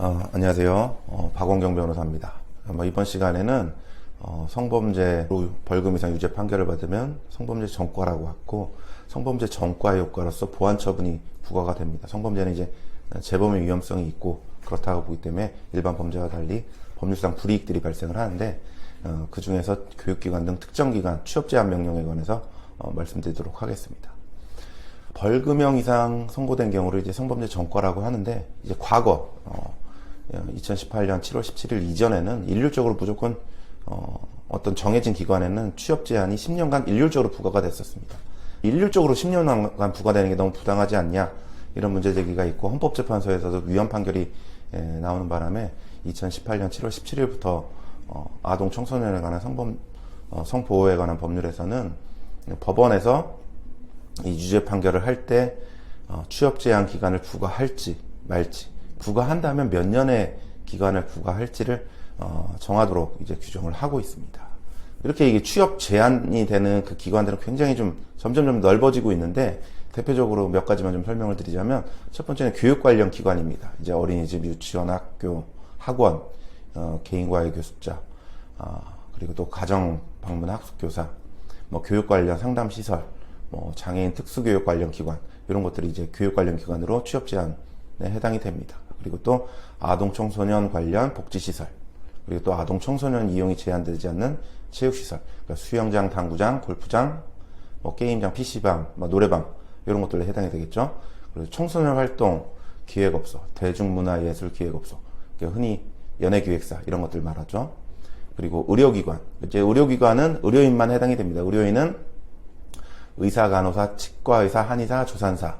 안녕하세요. 어, 박원경 변호사입니다. 뭐 이번 시간에는 어, 성범죄로 벌금 이상 유죄 판결을 받으면 성범죄 전과라고 하고 성범죄 전과 효과로서 보안 처분이 부과가 됩니다. 성범죄는 이제 재범의 위험성이 있고 그렇다고 보기 때문에 일반 범죄와 달리 법률상 불이익들이 발생을 하는데 어, 그 중에서 교육기관 등 특정 기관 취업 제한 명령에 관해서 어, 말씀드리도록 하겠습니다. 벌금형 이상 선고된 경우를 이제 성범죄 전과라고 하는데 이제 과거 어, 2018년 7월 17일 이전에는 일률적으로 무조건 어, 어떤 정해진 기관에는 취업 제한이 10년간 일률적으로 부과가 됐었습니다. 일률적으로 10년간 부과되는 게 너무 부당하지 않냐 이런 문제 제기가 있고 헌법재판소에서도 위헌 판결이 에, 나오는 바람에 2018년 7월 17일부터 어, 아동 청소년에 관한 성범 어, 성보호에 관한 법률에서는 법원에서 이 유죄 판결을 할때 어, 취업 제한 기간을 부과할지 말지 부과한다면 몇 년의 기간을 부과할지를 어, 정하도록 이제 규정을 하고 있습니다. 이렇게 이게 취업 제한이 되는 그 기관들은 굉장히 좀 점점 좀 넓어지고 있는데 대표적으로 몇 가지만 좀 설명을 드리자면 첫 번째는 교육 관련 기관입니다. 이제 어린이집, 유치원, 학교, 학원, 어, 개인과외 교습자, 어, 그리고 또 가정 방문 학습교사, 뭐 교육 관련 상담 시설, 뭐 장애인 특수교육 관련 기관 이런 것들이 이제 교육 관련 기관으로 취업 제한에 해당이 됩니다. 그리고 또 아동 청소년 관련 복지 시설 그리고 또 아동 청소년 이용이 제한되지 않는 체육 시설 그러니까 수영장, 당구장, 골프장, 뭐 게임장, PC방, 뭐 노래방 이런 것들에 해당이 되겠죠. 그리고 청소년 활동 기획업소, 대중문화예술기획업소 그러니까 흔히 연예기획사 이런 것들 말하죠. 그리고 의료기관 이제 의료기관은 의료인만 해당이 됩니다. 의료인은 의사, 간호사, 치과의사, 한의사, 조산사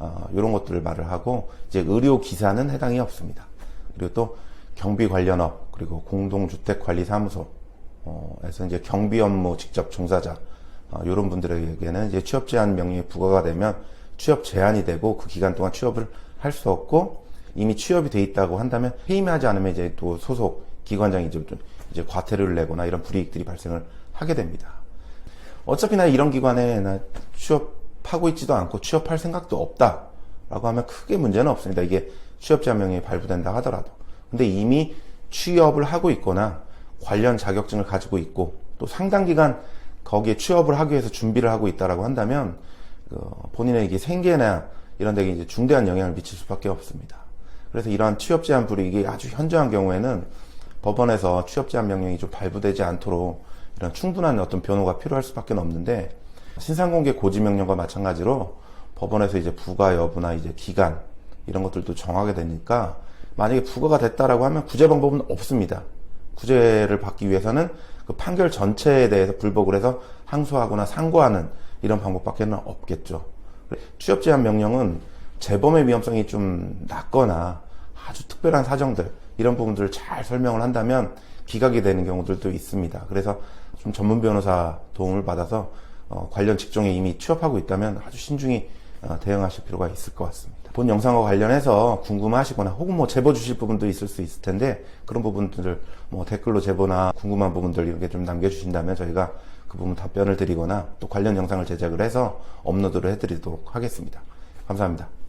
어, 이런 것들을 말을 하고 이제 의료 기사는 해당이 없습니다. 그리고 또 경비 관련업 그리고 공동주택관리사무소 어에서 이제 경비 업무 직접 종사자 어, 이런 분들에게는 이제 취업 제한 명령이 부과가 되면 취업 제한이 되고 그 기간 동안 취업을 할 수 없고 이미 취업이 돼 있다고 한다면 해임하지 않으면 이제 또 소속 기관장이 이제 좀 이제 과태료를 내거나 이런 불이익들이 발생을 하게 됩니다. 어차피 나 이런 기관에 나 취업 하고 있지도 않고 취업할 생각도 없다 라고 하면 크게 문제는 없습니다. 이게 취업 제한 명령이 발부된다 하더라도. 근데 이미 취업을 하고 있거나 관련 자격증을 가지고 있고 또 상당 기간 거기에 취업을 하기 위해서 준비를 하고 있다라고 한다면 그 본인의 이게 생계나 이런 데에 이제 중대한 영향을 미칠 수밖에 없습니다. 그래서 이러한 취업 제한 불이익이 아주 현저한 경우에는 법원에서 취업 제한 명령이 좀 발부되지 않도록 이런 충분한 어떤 변호가 필요할 수밖에 없는데 신상공개 고지 명령과 마찬가지로 법원에서 이제 부과 여부나 이제 기간 이런 것들도 정하게 되니까 만약에 부과가 됐다라고 하면 구제 방법은 없습니다. 구제를 받기 위해서는 그 판결 전체에 대해서 불복을 해서 항소하거나 상고하는 이런 방법밖에 는 없겠죠. 취업 제한 명령은 재범의 위험성이 좀 낮거나 아주 특별한 사정들 이런 부분들을 잘 설명을 한다면 기각이 되는 경우들도 있습니다. 그래서 좀 전문 변호사 도움을 받아서 어, 관련 직종에 이미 취업하고 있다면 아주 신중히 어, 대응하실 필요가 있을 것 같습니다. 본 영상과 관련해서 궁금하시거나 혹은 뭐 제보 주실 부분도 있을 수 있을 텐데 그런 부분들을 뭐 댓글로 제보나 궁금한 부분들 이렇게 좀 남겨주신다면 저희가 그 부분 답변을 드리거나 또 관련 영상을 제작을 해서 업로드를 해드리도록 하겠습니다. 감사합니다.